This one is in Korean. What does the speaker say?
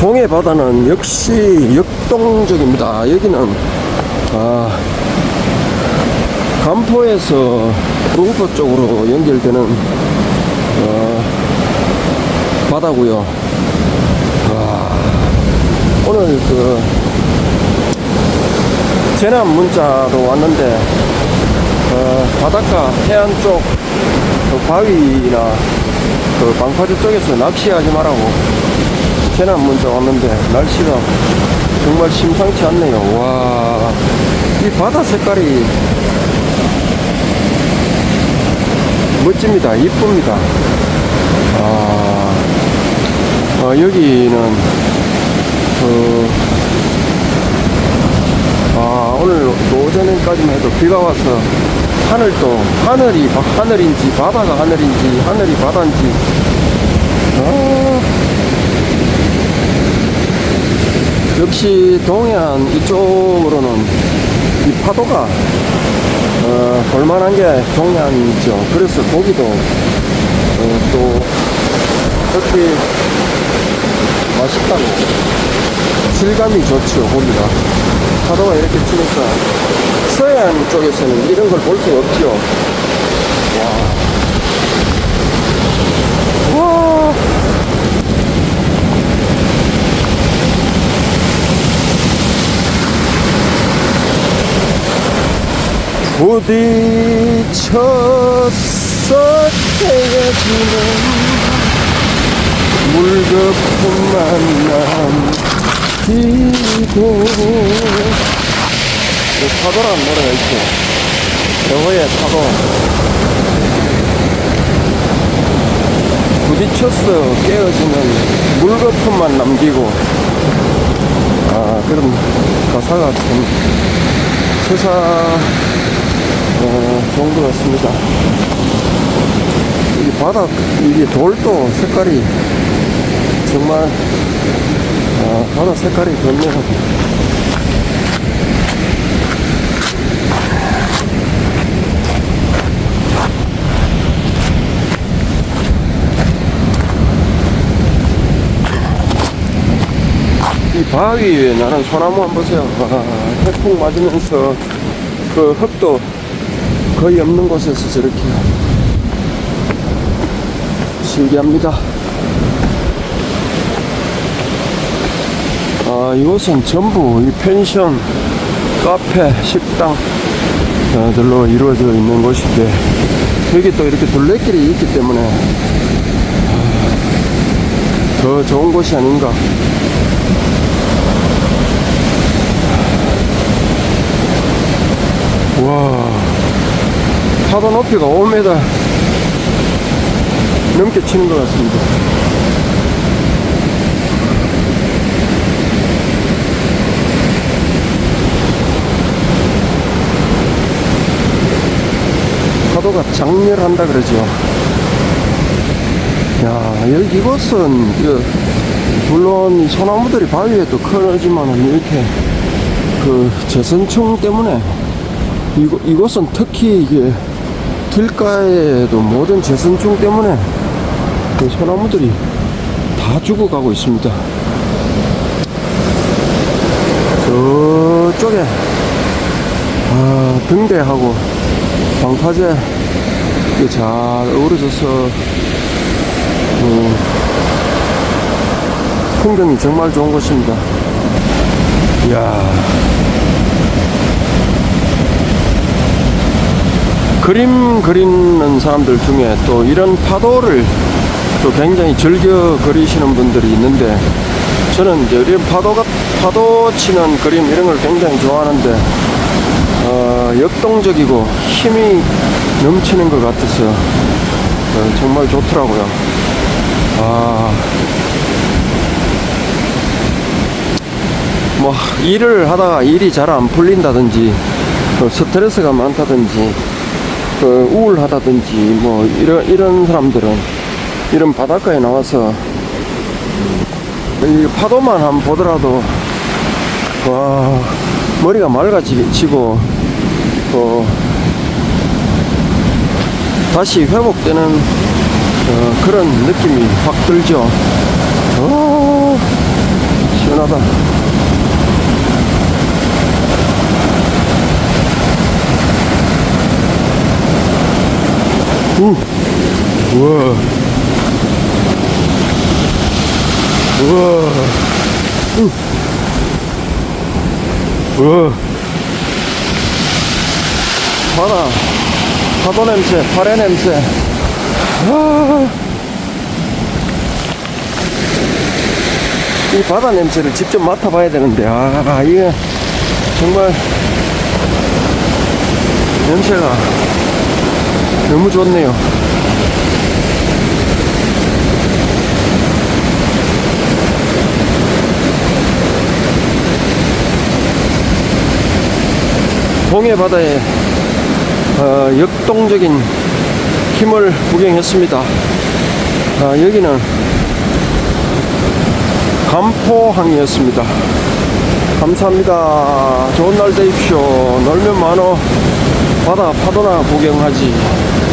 동해 바다는 역시 역동적입니다. 여기는 아, 간포에서 롱포 쪽으로 연결되는 어, 바다고요. 와, 오늘 그 재난 문자도 왔는데 어, 바닷가 해안 쪽 그 바위나 그 방파제 쪽에서 낚시하지 말라고 재난 문자 왔는데 날씨가 정말 심상치 않네요. 와, 이 바다 색깔이 멋집니다. 이쁩니다. 아, 어, 여기는 그 아, 오늘 오전까지만 해도 비가 와서 하늘도 하늘이 바- 하늘인지 바다가 하늘인지 하늘이 바다인지 아, 역시 동해안 이쪽으로는 이 파도가 어, 볼만한 게 동해안이죠. 그래서 고기도 어, 또 특히 맛있다고 질감이 좋죠 고기가 파도가 이렇게 치니까 서해안 쪽에서는 이런 걸 볼 수가 없죠. 와. 와. 부딪혀서 헤어지는 물거품 만 남 기고 그 파도라는 노래가 있죠 영어의 파도. 부딪혀서 깨어지는 물거품만 남기고. 아 그런 가사가 참 세사 어, 좋은 것 같습니다. 이 바닥, 이게 돌도 색깔이 정말, 아, 바다 색깔이 좋네요. 이 바위 위에 나는 소나무 한번 보세요. 아, 태풍 맞으면서 그 흙도 거의 없는 곳에서 저렇게 신기합니다. 아, 이곳은 전부 이 펜션, 카페, 식당, 어, 들로 이루어져 있는 곳인데, 여기 또 이렇게 둘레길이 있기 때문에, 아, 더 좋은 곳이 아닌가. 와, 파도 높이가 5m 넘게 치는 것 같습니다. 파도가 장렬한다 그러죠. 야, 여기 이곳은, 그, 물론 이 소나무들이 바위에도 크지만 이렇게 그 재선충 때문에 이곳, 이곳은 특히 이게 길가에도 모든 재선충 때문에 그 소나무들이 다 죽어가고 있습니다. 저쪽에 아, 등대하고 방파제 잘 어우러져서 음, 풍경이 정말 좋은 곳입니다. 이야. 그림 그리는 사람들 중에 또 이런 파도를 또 굉장히 즐겨 그리시는 분들이 있는데 저는 이제 이런 파도가 파도 치는 그림 이런 걸 굉장히 좋아하는데 어, 역동적이고 힘이 넘치는 것 같아서 어, 정말 좋더라고요. 아, 뭐 일을 하다가 일이 잘 안 풀린다든지 또 스트레스가 많다든지 그 우울하다든지 뭐 이런 이런 사람들은 이런 바닷가에 나와서 이 파도만 한번 보더라도 와 머리가 맑아지고 또 다시 회복되는 어, 그런 느낌이 확 들죠. 어, 시원하다. 우, 우와. 우와. 우. 우와. 바다, 파도 냄새, 파래 냄새. 아. 이 바다 냄새를 직접 맡아봐야 되는데, 아, 이게 정말 냄새가 너무 좋네요. 동해 바다의 어, 역동적인 힘을 구경했습니다. 아, 여기는 간포항이었습니다. 감사합니다. 좋은 날 되십시오. 놀면 많어. 바다 파도나 구경하지.